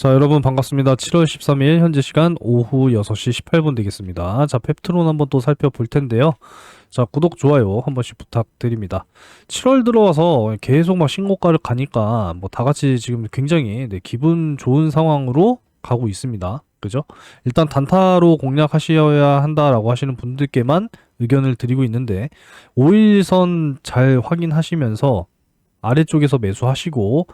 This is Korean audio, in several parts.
자, 여러분 반갑습니다. 7월 13일 현재 시간 오후 6시 18분 되겠습니다. 자, 펩트론 한번 또 살펴볼 텐데요. 자, 구독, 좋아요 한 번씩 부탁드립니다. 7월 들어와서 계속 막 신고가를 가니까 뭐 다 같이 지금 굉장히 네, 기분 좋은 상황으로 가고 있습니다. 그죠? 일단 단타로 공략하셔야 한다라고 하시는 분들께만 의견을 드리고 있는데 5일선 잘 확인하시면서 아래쪽에서 매수하시고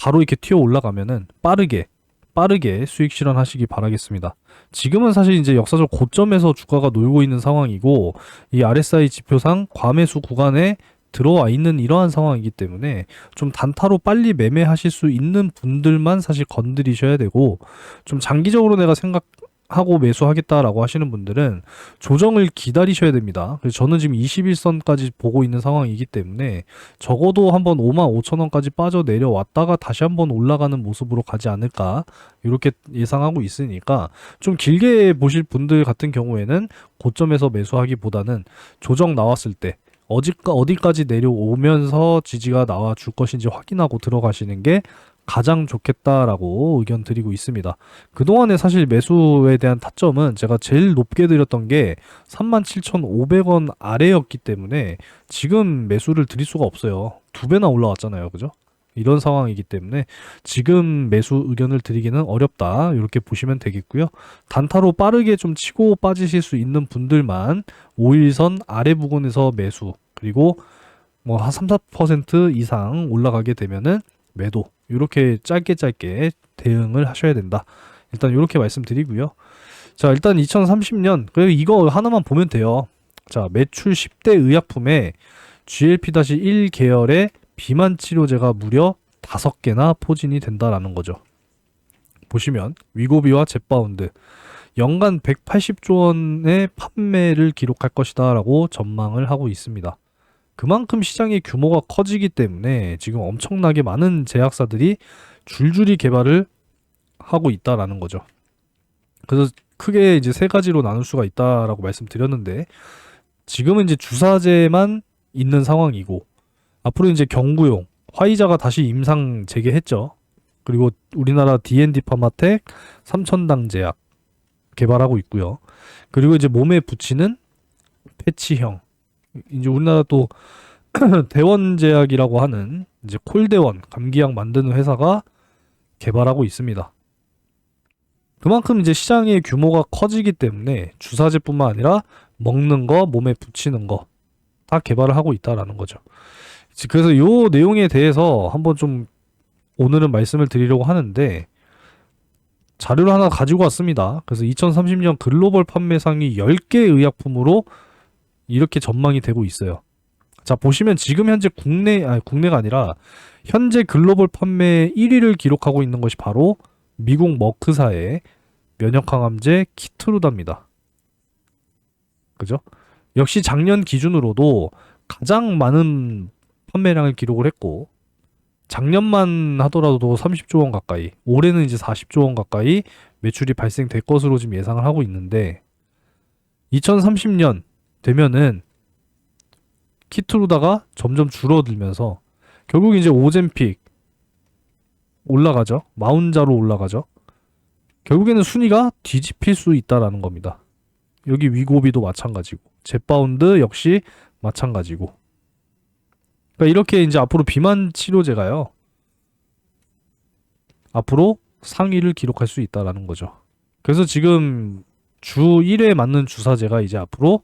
바로 이렇게 튀어 올라가면은 빠르게 빠르게 수익 실현하시기 바라겠습니다. 지금은 사실 이제 역사적 고점에서 주가가 놀고 있는 상황이고 이 RSI 지표상 과매수 구간에 들어와 있는 이러한 상황이기 때문에 좀 단타로 빨리 매매하실 수 있는 분들만 사실 건드리셔야 되고 좀 장기적으로 내가 생각 하고 매수하겠다라고 하시는 분들은 조정을 기다리셔야 됩니다. 그래서 저는 지금 21선까지 보고 있는 상황이기 때문에 적어도 한번 5만 5천 원까지 빠져 내려왔다가 다시 한번 올라가는 모습으로 가지 않을까 이렇게 예상하고 있으니까 좀 길게 보실 분들 같은 경우에는 고점에서 매수하기보다는 조정 나왔을 때 어디까 어디까지 내려오면서 지지가 나와 줄 것인지 확인하고 들어가시는 게 가장 좋겠다라고 의견 드리고 있습니다. 그동안에 사실 매수에 대한 타점은 제가 제일 높게 드렸던 게 37,500원 아래였기 때문에 지금 매수를 드릴 수가 없어요. 두 배나 올라왔잖아요. 그죠? 이런 상황이기 때문에 지금 매수 의견을 드리기는 어렵다. 이렇게 보시면 되겠고요. 단타로 빠르게 좀 치고 빠지실 수 있는 분들만 5일선 아래 부분에서 매수 그리고 뭐 한 3, 4% 이상 올라가게 되면은 매도 이렇게 짧게 짧게 대응을 하셔야 된다. 일단 이렇게 말씀드리고요. 자, 일단 2030년 그리고 이거 하나만 보면 돼요. 자, 매출 10대 의약품에 GLP-1 계열의 비만 치료제가 무려 5개나 포진이 된다라는 거죠. 보시면 위고비와 젯바운드 연간 180조 원의 판매를 기록할 것이다라고 전망을 하고 있습니다. 그만큼 시장의 규모가 커지기 때문에 지금 엄청나게 많은 제약사들이 줄줄이 개발을 하고 있다라는 거죠. 그래서 크게 이제 세 가지로 나눌 수가 있다라고 말씀드렸는데 지금은 이제 주사제만 있는 상황이고 앞으로 이제 경구용 화이자가 다시 임상 재개했죠. 그리고 우리나라 D&D 파마텍 삼천당 제약 개발하고 있고요. 그리고 이제 몸에 붙이는 패치형 이제 우리나라 또 대원제약이라고 하는 이제 콜대원 감기약 만드는 회사가 개발하고 있습니다. 그만큼 이제 시장의 규모가 커지기 때문에 주사제뿐만 아니라 먹는 거, 몸에 붙이는 거 다 개발을 하고 있다라는 거죠. 그래서 요 내용에 대해서 한번 좀 오늘은 말씀을 드리려고 하는데 자료를 하나 가지고 왔습니다. 그래서 2030년 글로벌 판매상이 10개 의약품으로 이렇게 전망이 되고 있어요. 자, 보시면 지금 현재 국내, 아니, 국내가 아니라 현재 글로벌 판매 1위를 기록하고 있는 것이 바로 미국 머크사의 면역항암제 키트루다입니다. 그죠? 역시 작년 기준으로도 가장 많은 판매량을 기록을 했고, 작년만 하더라도 30조 원 가까이, 올해는 이제 40조 원 가까이 매출이 발생될 것으로 지금 예상을 하고 있는데, 2030년 되면은 키트루다가 점점 줄어들면서 결국 이제 오젠픽 올라가죠. 마운자로 올라가죠. 결국에는 순위가 뒤집힐 수 있다라는 겁니다. 여기 위고비도 마찬가지고 젯바운드 역시 마찬가지고 그러니까 이렇게 이제 앞으로 비만 치료제가요. 앞으로 상위를 기록할 수 있다라는 거죠. 그래서 지금 주 1회 맞는 주사제가 이제 앞으로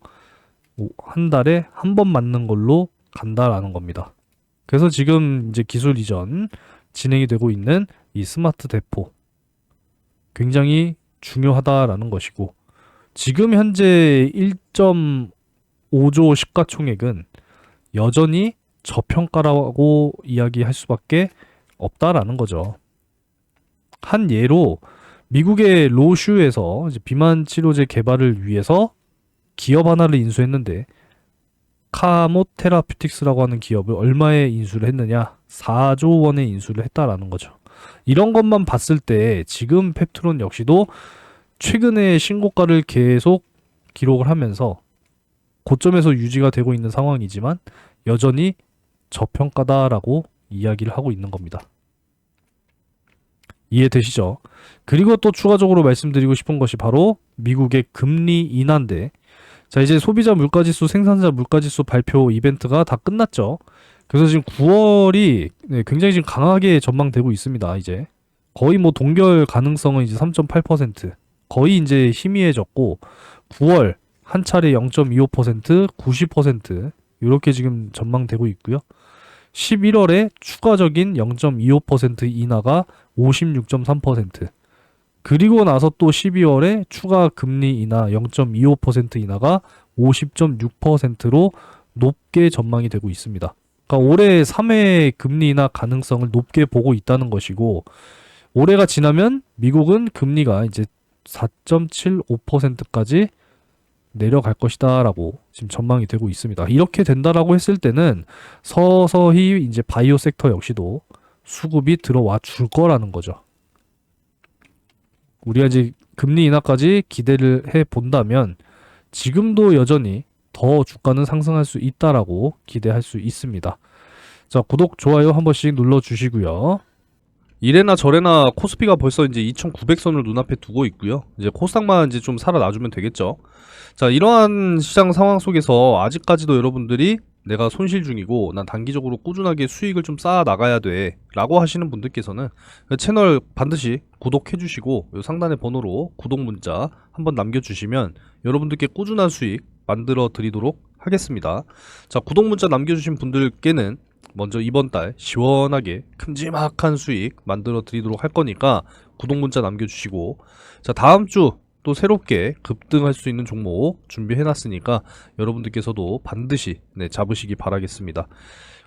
한 달에 한 번 맞는 걸로 간다라는 겁니다. 그래서 지금 이제 기술 이전 진행이 되고 있는 이 스마트 대포 굉장히 중요하다라는 것이고 지금 현재 1.5조 시가총액은 여전히 저평가라고 이야기할 수밖에 없다라는 거죠. 한 예로 미국의 로슈에서 비만 치료제 개발을 위해서 기업 하나를 인수했는데 카모 테라퓨틱스라고 하는 기업을 얼마에 인수를 했느냐? 4조 원에 인수를 했다라는 거죠. 이런 것만 봤을 때 지금 펩트론 역시도 최근에 신고가를 계속 기록을 하면서 고점에서 유지가 되고 있는 상황이지만 여전히 저평가다라고 이야기를 하고 있는 겁니다. 이해되시죠? 그리고 또 추가적으로 말씀드리고 싶은 것이 바로 미국의 금리 인하인데 자 이제 소비자 물가지수 생산자 물가지수 발표 이벤트가 다 끝났죠. 그래서 지금 9월이 네, 굉장히 지금 강하게 전망되고 있습니다. 이제 거의 뭐 동결 가능성은 이제 3.8% 거의 이제 희미해졌고 9월 한 차례 0.25% 90% 이렇게 지금 전망되고 있고요. 11월에 추가적인 0.25% 인하가 56.3%. 그리고 나서 또 12월에 추가 금리 인하 0.25% 인하가 50.6%로 높게 전망이 되고 있습니다. 그러니까 올해 3회 금리 인하 가능성을 높게 보고 있다는 것이고 올해가 지나면 미국은 금리가 이제 4.75%까지 내려갈 것이다라고 지금 전망이 되고 있습니다. 이렇게 된다라고 했을 때는 서서히 이제 바이오 섹터 역시도 수급이 들어와 줄 거라는 거죠. 우리가 이제 금리 인하까지 기대를 해 본다면 지금도 여전히 더 주가는 상승할 수 있다라고 기대할 수 있습니다. 자, 구독, 좋아요 한 번씩 눌러 주시고요. 이래나 저래나 코스피가 벌써 이제 2,900선을 눈앞에 두고 있고요. 이제 코스닥만 이제 좀 살아나주면 되겠죠. 자, 이러한 시장 상황 속에서 아직까지도 여러분들이 내가 손실 중이고 난 단기적으로 꾸준하게 수익을 좀 쌓아 나가야 돼 라고 하시는 분들께서는 채널 반드시 구독해 주시고 요 상단의 번호로 구독 문자 한번 남겨주시면 여러분들께 꾸준한 수익 만들어 드리도록 하겠습니다. 자, 구독 문자 남겨주신 분들께는 먼저 이번 달 시원하게 큼지막한 수익 만들어 드리도록 할 거니까 구독 문자 남겨주시고 자 다음 주 또 새롭게 급등할 수 있는 종목 준비해 놨으니까 여러분들께서도 반드시 네, 잡으시기 바라겠습니다.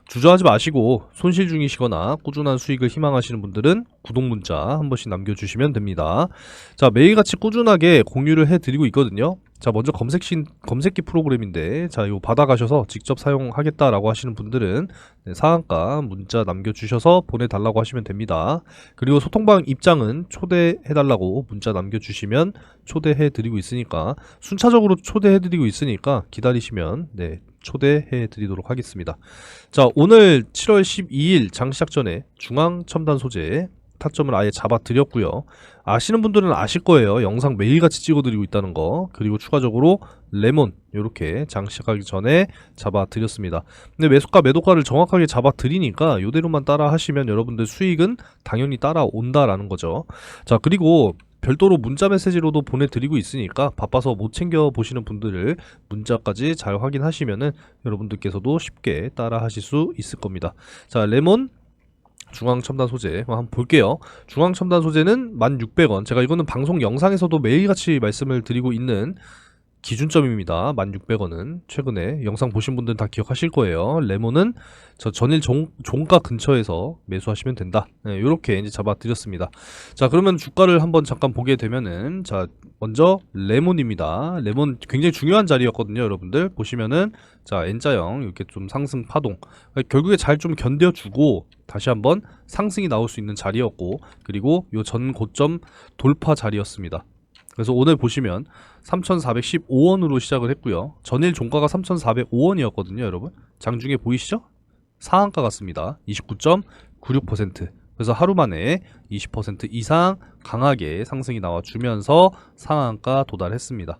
주저하지 마시고 손실 중이시거나 꾸준한 수익을 희망하시는 분들은 구독 문자 한 번씩 남겨주시면 됩니다. 자 매일같이 꾸준하게 공유를 해드리고 있거든요. 자 먼저 검색신 검색기 프로그램인데 자 이거 받아가셔서 직접 사용하겠다라고 하시는 분들은 네, 상한가 문자 남겨주셔서 보내달라고 하시면 됩니다. 그리고 소통방 입장은 초대해달라고 문자 남겨주시면 초대해드리고 있으니까 순차적으로 초대해드리고 있으니까 기다리시면 네 초대해 드리도록 하겠습니다. 자, 오늘 7월 12일 장 시작 전에 중앙 첨단 소재 타점을 아예 잡아 드렸고요. 아시는 분들은 아실 거예요. 영상 매일같이 찍어 드리고 있다는 거. 그리고 추가적으로 레몬 이렇게 장 시작하기 전에 잡아 드렸습니다. 근데 매수가 매도가를 정확하게 잡아 드리니까 이대로만 따라 하시면 여러분들 수익은 당연히 따라온다라는 거죠. 자, 그리고 별도로 문자 메시지로도 보내드리고 있으니까 바빠서 못 챙겨 보시는 분들을 문자까지 잘 확인하시면은 여러분들께서도 쉽게 따라 하실 수 있을 겁니다. 자, 레몬 중앙 첨단 소재 한번 볼게요. 중앙 첨단 소재는 1,600원. 제가 이거는 방송 영상에서도 매일같이 말씀을 드리고 있는 기준점입니다. 1,600원은 최근에 영상 보신 분들은 다 기억하실 거예요. 레몬은 저 전일 종, 종가 근처에서 매수하시면 된다. 네, 이렇게 이제 잡아드렸습니다. 자, 그러면 주가를 한번 잠깐 보게 되면은 자, 먼저 레몬입니다. 레몬 굉장히 중요한 자리였거든요, 여러분들. 보시면은 자, N자형 이렇게 좀 상승 파동. 결국에 잘 좀 견뎌주고 다시 한번 상승이 나올 수 있는 자리였고 그리고 요 전 고점 돌파 자리였습니다. 그래서 오늘 보시면 3,415원으로 시작을 했고요. 전일 종가가 3,405원이었거든요, 여러분. 장중에 보이시죠? 상한가 같습니다. 29.96%. 그래서 하루 만에 20% 이상 강하게 상승이 나와주면서 상한가 도달했습니다.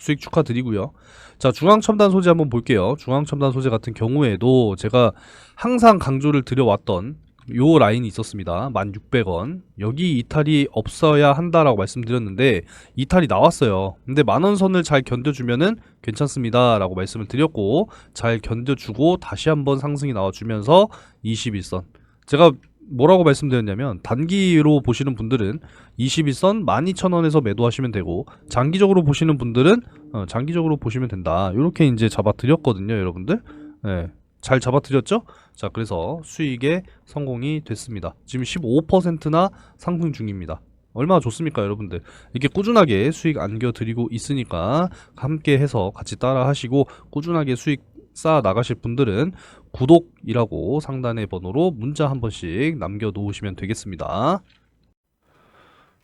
수익 축하드리고요. 자, 중앙첨단 소재 한번 볼게요. 중앙첨단 소재 같은 경우에도 제가 항상 강조를 드려왔던 요 라인이 있었습니다. 1,600원. 여기 이탈이 없어야 한다라고 말씀드렸는데 이탈이 나왔어요. 근데 만원 선을 잘 견뎌주면은 괜찮습니다라고 말씀을 드렸고 잘 견뎌주고 다시 한번 상승이 나와주면서 21선. 제가 뭐라고 말씀드렸냐면 단기로 보시는 분들은 21선 12,000원에서 매도하시면 되고 장기적으로 보시는 분들은 어, 장기적으로 보시면 된다. 이렇게 이제 잡아 드렸거든요, 여러분들. 네. 잘 잡아드렸죠? 자, 그래서 수익에 성공이 됐습니다. 지금 15%나 상승 중입니다. 얼마나 좋습니까, 여러분들? 이렇게 꾸준하게 수익 안겨드리고 있으니까 함께 해서 같이 따라 하시고 꾸준하게 수익 쌓아 나가실 분들은 구독이라고 상단의 번호로 문자 한 번씩 남겨 놓으시면 되겠습니다.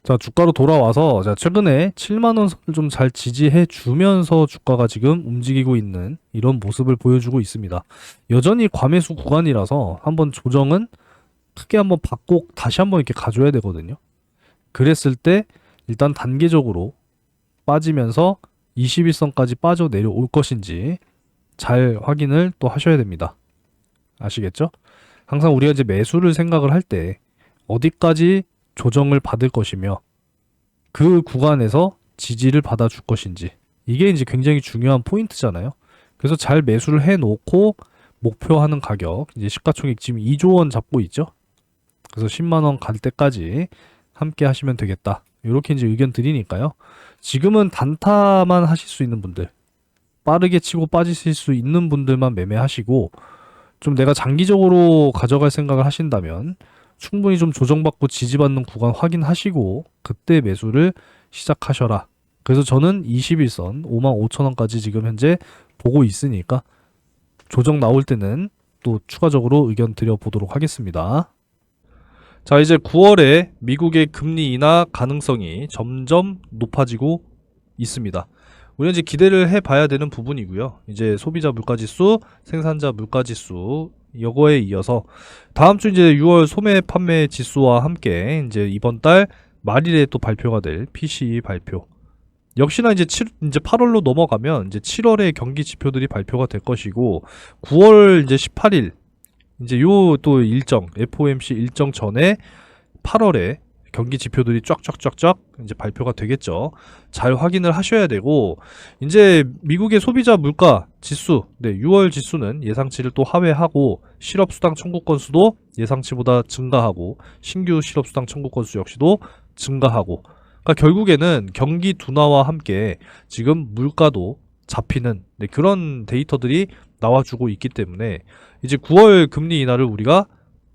자, 주가로 돌아와서 자, 최근에 7만 원 선을 좀 잘 지지해 주면서 주가가 지금 움직이고 있는 이런 모습을 보여주고 있습니다. 여전히 과매수 구간이라서 한번 조정은 크게 한번 받고 다시 한번 이렇게 가줘야 되거든요. 그랬을 때 일단 단계적으로 빠지면서 21선까지 빠져 내려올 것인지 잘 확인을 또 하셔야 됩니다. 아시겠죠? 항상 우리가 이제 매수를 생각을 할 때 어디까지 조정을 받을 것이며 그 구간에서 지지를 받아줄 것인지 이게 이제 굉장히 중요한 포인트잖아요. 그래서 잘 매수를 해 놓고 목표하는 가격 이제 시가총액 지금 2조 원 잡고 있죠. 그래서 10만 원 갈 때까지 함께 하시면 되겠다. 이렇게 이제 의견 드리니까요. 지금은 단타만 하실 수 있는 분들, 빠르게 치고 빠지실 수 있는 분들만 매매하시고 좀 내가 장기적으로 가져갈 생각을 하신다면 충분히 좀 조정받고 지지받는 구간 확인하시고 그때 매수를 시작하셔라. 그래서 저는 21선 5만 5천 원까지 지금 현재 보고 있으니까 조정 나올 때는 또 추가적으로 의견 드려 보도록 하겠습니다. 자, 이제 9월에 미국의 금리 인하 가능성이 점점 높아지고 있습니다. 우리는 이제 기대를 해 봐야 되는 부분이고요. 이제 소비자 물가 지수, 생산자 물가 지수 이거에 이어서 다음 주 이제 6월 소매 판매 지수와 함께 이제 이번 달 말일에 또 발표가 될 PCE 발표. 역시나 이제 7, 이제 8월로 넘어가면 이제 7월에 경기 지표들이 발표가 될 것이고 9월 이제 18일 이제 요 또 일정 FOMC 일정 전에 8월에 경기 지표들이 쫙쫙쫙쫙 이제 발표가 되겠죠. 잘 확인을 하셔야 되고 이제 미국의 소비자 물가 지수, 네 6월 지수는 예상치를 또 하회하고 실업 수당 청구 건수도 예상치보다 증가하고 신규 실업 수당 청구 건수 역시도 증가하고 그러니까 결국에는 경기 둔화와 함께 지금 물가도 잡히는 네, 그런 데이터들이 나와주고 있기 때문에 이제 9월 금리 인하를 우리가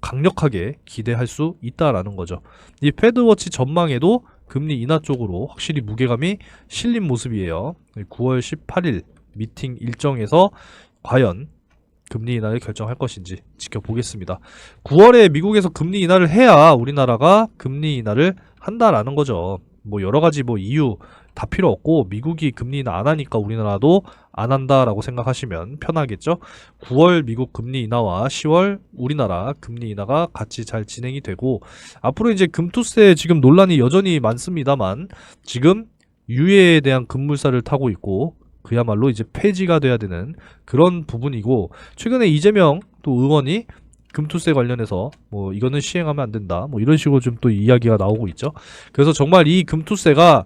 강력하게 기대할 수 있다라는 거죠. 이 패드워치 전망에도 금리 인하 쪽으로 확실히 무게감이 실린 모습이에요. 9월 18일 미팅 일정에서 과연 금리 인하를 결정할 것인지 지켜보겠습니다. 9월에 미국에서 금리 인하를 해야 우리나라가 금리 인하를 한다라는 거죠. 뭐 여러 가지 뭐 이유 다 필요 없고 미국이 금리 인하 안 하니까 우리나라도 안 한다라고 생각하시면 편하겠죠. 9월 미국 금리 인하와 10월 우리나라 금리 인하가 같이 잘 진행이 되고 앞으로 이제 금투세 지금 논란이 여전히 많습니다만 지금 유예에 대한 급물살을 타고 있고 그야말로 이제 폐지가 돼야 되는 그런 부분이고 최근에 이재명 또 의원이 금투세 관련해서 뭐 이거는 시행하면 안 된다 뭐 이런 식으로 좀 또 이야기가 나오고 있죠. 그래서 정말 이 금투세가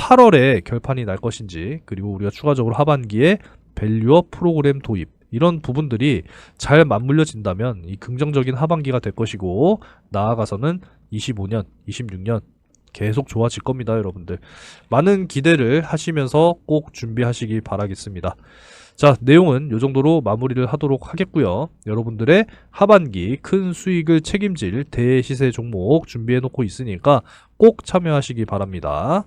8월에 결판이 날 것인지 그리고 우리가 추가적으로 하반기에 밸류업 프로그램 도입 이런 부분들이 잘 맞물려진다면 이 긍정적인 하반기가 될 것이고 나아가서는 25년, 26년 계속 좋아질 겁니다, 여러분들. 많은 기대를 하시면서 꼭 준비하시기 바라겠습니다. 자, 내용은 이 정도로 마무리를 하도록 하겠고요. 여러분들의 하반기 큰 수익을 책임질 대시세 종목 준비해 놓고 있으니까 꼭 참여하시기 바랍니다.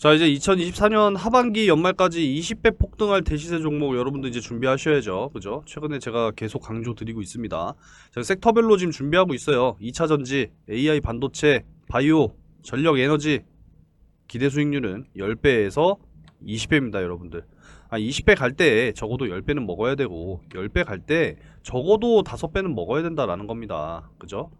자 이제 2024년 하반기 연말까지 20배 폭등할 대시세 종목 여러분들 이제 준비하셔야죠. 그죠? 최근에 제가 계속 강조 드리고 있습니다. 제가 섹터별로 지금 준비하고 있어요. 2차전지 AI 반도체 바이오 전력 에너지 기대 수익률은 10배에서 20배입니다 여러분들. 아 20배 갈 때 적어도 10배는 먹어야 되고 10배 갈 때 적어도 5배는 먹어야 된다라는 겁니다. 그죠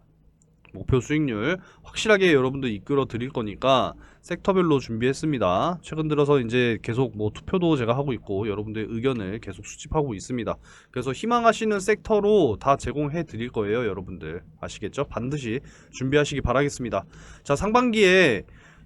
목표 수익률 확실하게 여러분들 이끌어 드릴 거니까 섹터별로 준비했습니다. 최근 들어서 이제 계속 뭐 투표도 제가 하고 있고 여러분들의 의견을 계속 수집하고 있습니다. 그래서 희망하시는 섹터로 다 제공해 드릴 거예요, 여러분들. 아시겠죠? 반드시 준비하시기 바라겠습니다. 자, 상반기에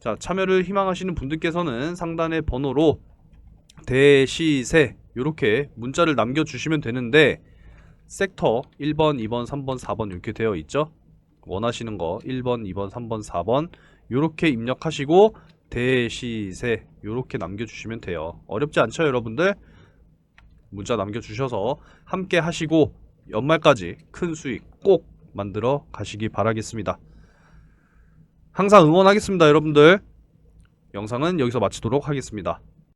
자, 참여를 희망하시는 분들께서는 상단의 번호로 대시세 이렇게 문자를 남겨 주시면 되는데 섹터 1번, 2번, 3번, 4번 이렇게 되어 있죠. 원하시는 거 1번, 2번, 3번, 4번 이렇게 입력하시고 대시세 이렇게 남겨주시면 돼요. 어렵지 않죠, 여러분들? 문자 남겨주셔서 함께 하시고 연말까지 큰 수익 꼭 만들어 가시기 바라겠습니다. 항상 응원하겠습니다, 여러분들. 영상은 여기서 마치도록 하겠습니다.